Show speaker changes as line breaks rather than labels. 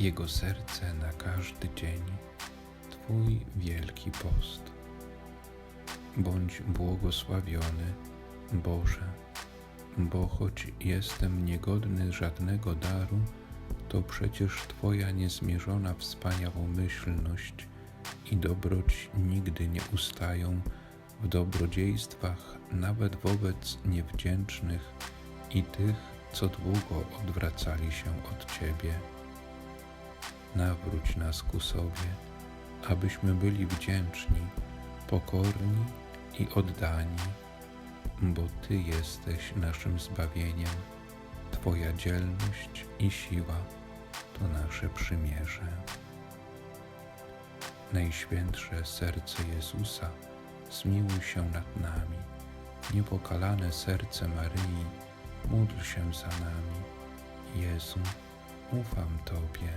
Jego serce na każdy dzień, Twój wielki post. Bądź błogosławiony, Boże, bo choć jestem niegodny żadnego daru, to przecież Twoja niezmierzona wspaniałomyślność i dobroć nigdy nie ustają w dobrodziejstwach nawet wobec niewdzięcznych i tych, co długo odwracali się od Ciebie. Nawróć nas ku sobie, abyśmy byli wdzięczni, pokorni i oddani, bo Ty jesteś naszym zbawieniem, Twoja dzielność i siła to nasze przymierze. Najświętsze serce Jezusa, zmiłuj się nad nami. Niepokalane serce Maryi, módl się za nami. Jezu, ufam Tobie.